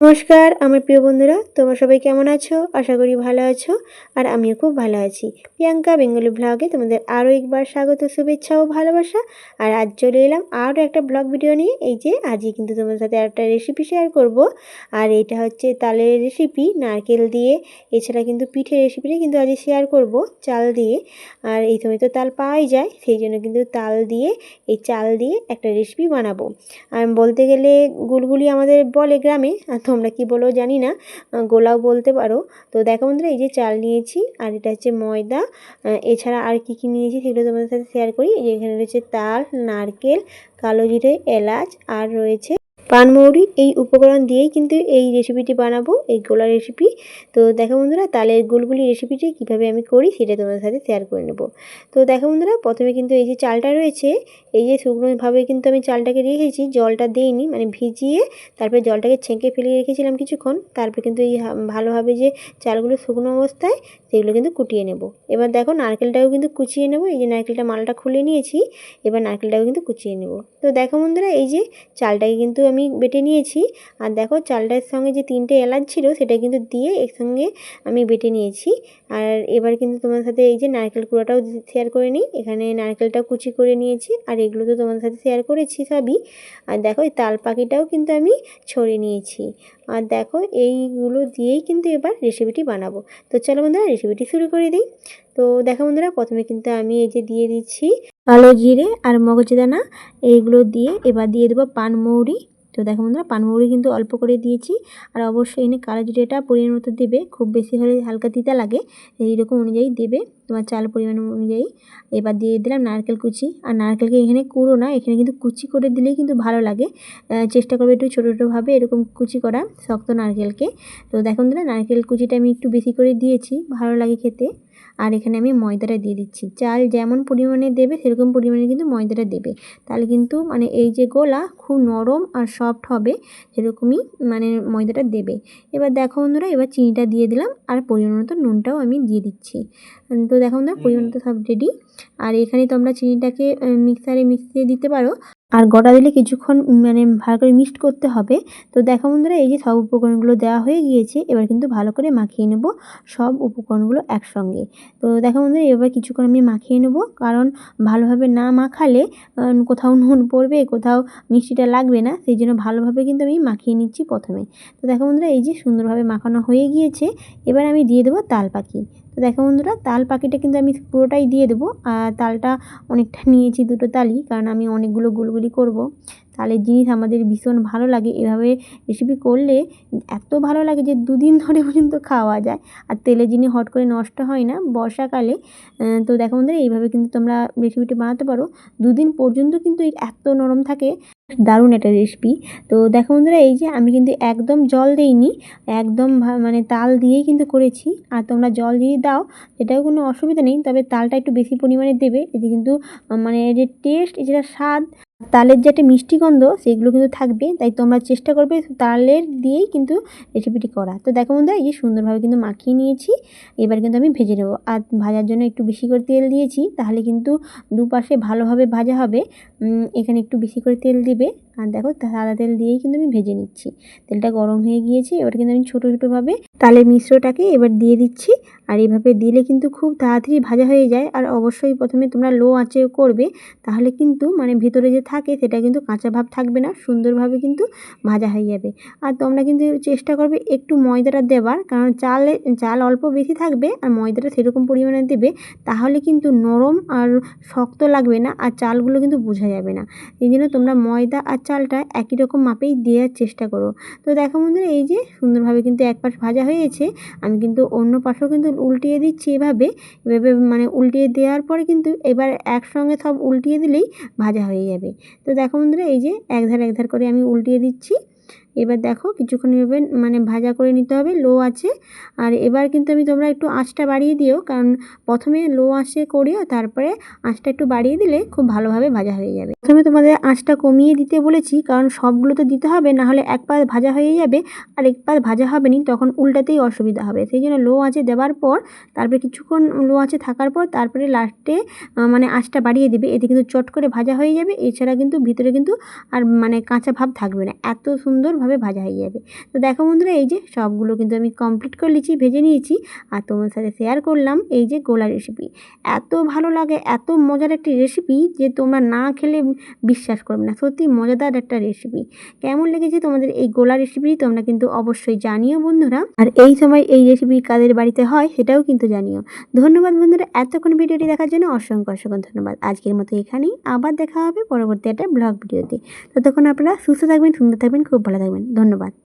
নমস্কার, আমার প্রিয় বন্ধুরা, তোমরা সবাই কেমন আছো? আশা করি ভালো আছো, আর আমিও খুব ভালো আছি। প্রিয়াঙ্কা বেঙ্গলি ব্লগে তোমাদের আরও একবার স্বাগত, শুভেচ্ছা ও ভালোবাসা। আর আজ চলে এলাম আরও একটা ব্লগ ভিডিও নিয়ে। এই যে, আজই কিন্তু তোমাদের সাথে একটা রেসিপি শেয়ার করব। আর এটা হচ্ছে তালের রেসিপি নারকেল দিয়ে। এছাড়া কিন্তু পিঠের রেসিপিটা কিন্তু আজই শেয়ার করব, চাল দিয়ে। আর এই সময় তো তাল পাওয়াই যায়, সেই জন্য কিন্তু তাল দিয়ে, এই চাল দিয়ে একটা রেসিপি বানাবো। আর বলতে গেলে গুলগুলি আমাদের বলে গ্রামে তোমরা কি বলো জানি না গোলাও বলতে পারো। তো দেখো বন্ধুরা, এই যে চাল নিয়েছি, আর এটা হচ্ছে ময়দা। এছাড়া আর কি কি নিয়েছি সেগুলো তোমাদের সাথে শেয়ার করি। এখানে রয়েছে তাল, নারকেল, কালো জিরে, এলাচ, আর রয়েছে পানমৌরি এই উপকরণ দিয়েই কিন্তু এই রেসিপিটি বানাবো, এই গোলা রেসিপি তো দেখো বন্ধুরা তালের গুলগুলি রেসিপিটি কীভাবে আমি করি সেটা তোমাদের সাথে শেয়ার করে নেব। তো দেখো বন্ধুরা, প্রথমে কিন্তু এই যে চালটা রয়েছে, এই যে শুকনোভাবে কিন্তু আমি চালটাকে রেখেছি, জলটা দিইনি মানে ভিজিয়ে তারপরে জলটাকে ছেঁকে ফেলে রেখেছিলাম কিছুক্ষণ, তারপরে কিন্তু এই ভালোভাবে যে চালগুলো শুকনো অবস্থায়, সেগুলো কিন্তু কুটিয়ে নেব। এবার দেখো নারকেলটাও কিন্তু কুচিয়ে নেব, এই যে নারকেলটা মালটা খুলে নিয়েছি, এবার নারকেলটাও কিন্তু কুচিয়ে নেব। তো দেখো বন্ধুরা, এই যে চালটাকে কিন্তু আমি বেটে নিয়েছি। আর দেখো চালটার সঙ্গে যে তিনটে এলাচ ছিল সেটা কিন্তু দিয়ে একসঙ্গে আমি বেটে নিয়েছি। আর এবার কিন্তু তোমার সাথে এই যে নারকেল কুড়াটাও শেয়ার করে নিই। এখানে নারকেলটা কুচি করে নিয়েছি আর এগুলো তো তোমাদের সাথে শেয়ার করেছি সবই। আর দেখো এই তাল পাখিটাও কিন্তু আমি ছড়িয়ে নিয়েছি। আর দেখো এইগুলো দিয়েই কিন্তু এবার রেসিপিটি বানাবো। তো চলো বন্ধুরা রেসিপিটি শুরু করে দিই। তো দেখো বন্ধুরা প্রথমে কিন্তু আমি এই যে দিয়ে দিচ্ছি কালো জিরে আর মগজদানা। এইগুলো দিয়ে এবার দিয়ে দেবো পানমৌরি তো দেখো বন্ধুরা পানমৌরি কিন্তু অল্প করে দিয়েছি। আর অবশ্যই এনে কালো জিরেটা পরিমাণ মতো দেবে। খুব বেশি হলে হালকা তিতা লাগে, এইরকম অনুযায়ী দেবে। তোমার চাল পরিমাণ অনুযায়ী। এবার দিয়ে দিলাম নারকেল কুচি। আর নারকেলকে এখানে কুড়ো না, এখানে কিন্তু কুচি করে দিলেই কিন্তু ভালো লাগে। চেষ্টা করবে একটু ছোটো ছোটোভাবে এরকম কুচি করা শক্ত নারকেলকে। তো দেখুন বন্ধুরা, নারকেল কুচিটা আমি একটু বেশি করে দিয়েছি, ভালো লাগে খেতে। আর এখানে আমি ময়দাটা দিয়ে দিচ্ছি। চাল যেমন পরিমাণে দেবে, সেরকম পরিমাণে কিন্তু ময়দাটা দেবে। তাহলে কিন্তু মানে এই যে গোলা, খুব নরম আর সফট হবে সেরকমই মানে ময়দাটা দেবে। এবার দেখো বন্ধুরা এবার চিনিটা দিয়ে দিলাম আর পরিমাণ মতো নুনটাও আমি দিয়ে দিচ্ছি। তো দেখো বন্ধুরা পরিমাণ মতো সব রেডি আর এখানে তোমরা চিনিটাকে মিক্সারে মিক্সিয়ে দিতে পারো। আর গোটা দিলে কিছুক্ষণ মানে ভালো করে মিক্সড করতে হবে। তো দেখো বন্ধুরা, এই যে সব উপকরণগুলো দেওয়া হয়ে গিয়েছে, এবার কিন্তু ভালো করে মাখিয়ে নেব সব উপকরণগুলো একসঙ্গে। তো দেখো বন্ধুরা, এবার কিছুক্ষণ আমি মাখিয়ে নেব, কারণ ভালোভাবে না মাখালে কোথাও নুন পড়বে, কোথাও মিষ্টিটা লাগবে না, সেই জন্য ভালোভাবে কিন্তু আমি মাখিয়ে নিচ্ছি প্রথমে। তো দেখো বন্ধুরা, এই যে সুন্দরভাবে মাখানো হয়ে গিয়েছে, এবার আমি দিয়ে দেবো তাল পাখি তো দেখো বন্ধুরা, তাল পাখিটা কিন্তু আমি পুরোটাই দিয়ে দেবো। আর তালটা অনেকটা নিয়েছি দুটো তালই, কারণ আমি অনেকগুলো গুলগুলি করব। তালের জিনিস আমাদের ভীষণ ভালো লাগে। এভাবে রেসিপি করলে এত ভালো লাগে যে দুদিন ধরে পর্যন্ত খাওয়া যায়। আর তেলের জিনিস হট করে নষ্ট হয় না বর্ষাকালে। তো দেখো বন্ধুরা, এইভাবে কিন্তু তোমরা রেসিপিটি বানাতে পারো। দুদিন পর্যন্ত কিন্তু এত নরম থাকে। দারুণ একটা রেসিপি তো দেখো বন্ধুরা, এই যে আমি কিন্তু একদম জল দিইনি, একদম মানে তাল দিয়েই কিন্তু করেছি। আর তোমরা জল দিয়ে দাও এটাও কোনো অসুবিধা নেই, তবে তালটা একটু বেশি পরিমাণে দেবে। এতে কিন্তু মানে যে টেস্ট যেটা স্বাদ তালের যে একটা মিষ্টি গন্ধ, সেগুলো কিন্তু থাকবে, তাই তোমরা চেষ্টা করবে তালের দিয়েই কিন্তু রেসিপিটি করা। তো দেখো বন্ধুরা, এই যে সুন্দরভাবে কিন্তু মাখিয়ে নিয়েছি, এবার কিন্তু আমি ভেজে নেব। আর ভাজার জন্য একটু বেশি করে তেল দিয়েছি, তাহলে কিন্তু দুপাশে ভালোভাবে ভাজা হবে। এখানে একটু বেশি করে তেল দিবে। আর দেখো, সাদা তেল দিয়েই কিন্তু আমি ভেজে নিচ্ছি। তেলটা গরম হয়ে গিয়েছে, এবার কিন্তু আমি ছোটো ছোটোভাবে তালে মিশ্রটাকে এবার দিয়ে দিচ্ছি। আর এইভাবে দিলে কিন্তু খুব তাড়াতাড়ি ভাজা হয়ে যায়। আর অবশ্যই প্রথমে তোমরা লো আঁচে করবে, তাহলে কিন্তু মানে ভিতরে যে থাকে সেটা কিন্তু কাঁচা ভাব থাকবে না, সুন্দরভাবে কিন্তু ভাজা হয়ে যাবে। আর তোমরা কিন্তু চেষ্টা করবে একটু ময়দাটা দেবার, কারণ চালে, চাল অল্প বেশি থাকবে আর ময়দাটা সেরকম পরিমাণে দেবে, তাহলে কিন্তু নরম আর শক্ত লাগবে না, আর চালগুলো কিন্তু বোঝা যাবে না। এই জন্য তোমরা ময়দা আর চালটা একই রকম মাপেই দেওয়ার চেষ্টা করো। তো দেখো বন্ধুরা, এই যে সুন্দরভাবে কিন্তু এক পাশ ভাজা হয়েছে আমি কিন্তু অন্য পাশেও কিন্তু উল্টিয়ে দিচ্ছি এভাবে। এভাবে মানে উল্টিয়ে দেওয়ার পরে কিন্তু এবার একসঙ্গে সব উল্টিয়ে দিলেই ভাজা হয়ে যাবে। তো দেখো বন্ধুরা, এই যে একধার একধার এক ধার করে আমি উল্টিয়ে দিচ্ছি। এবার দেখো কিছুক্ষণ এভাবে মানে ভাজা করে নিতে হবে, লো আছে। আর এবার কিন্তু আমি তোমরা একটু আঁচটা বাড়িয়ে দিও, কারণ প্রথমে লো আঁচে করিও তারপরে আঁচটা একটু বাড়িয়ে দিলে খুব ভালোভাবে ভাজা হয়ে যাবে। প্রথমে তোমাদের আঁচটা কমিয়ে দিতে বলেছি, কারণ সবগুলো তো দিতে হবে, না হলে এক পাশ ভাজা হয়ে যাবে আর এক পাশ ভাজা হবে নি, তখন উল্টাতেই অসুবিধা হবে। সেই জন্য লো আঁচে দেওয়ার পর, তারপরে কিছুক্ষণ লো আঁচে থাকার পর তারপরে লাস্টে মানে আঁচটা বাড়িয়ে দেবে। এতে কিন্তু চট করে ভাজা হয়ে যাবে, এছাড়া কিন্তু ভিতরে কিন্তু আর মানে কাঁচা ভাব থাকবে না। এত সুন্দর সুন্দরভাবে ভাজা হয়ে যাবে। তো দেখো বন্ধুরা, এই যে সবগুলো কিন্তু আমি কমপ্লিট করে নিয়েছি ভেজে নিয়েছি। আর তোমার সাথে শেয়ার করলাম এই যে গোলা রেসিপি এত ভালো লাগে, এত মজার একটি রেসিপি যে তোমরা না খেলে বিশ্বাস করবে না। সত্যি মজাদার একটা রেসিপি কেমন লেগেছে তোমাদের এই গোলা রেসিপি তোমরা কিন্তু অবশ্যই জানিও বন্ধুরা। আর এই সময় এই রেসিপি কাদের বাড়িতে হয় সেটাও কিন্তু জানিও। ধন্যবাদ বন্ধুরা, এতক্ষণ ভিডিওটি দেখার জন্য অসংখ্য অসংখ্য ধন্যবাদ। আজকের মতো এখানেই, আবার দেখা হবে পরবর্তী একটা ব্লগ ভিডিওতে। ততক্ষণ আপনারা সুস্থ থাকবেন, সুন্দর থাকবেন, খুব ভালো থাকবেন ধন্যবাদ।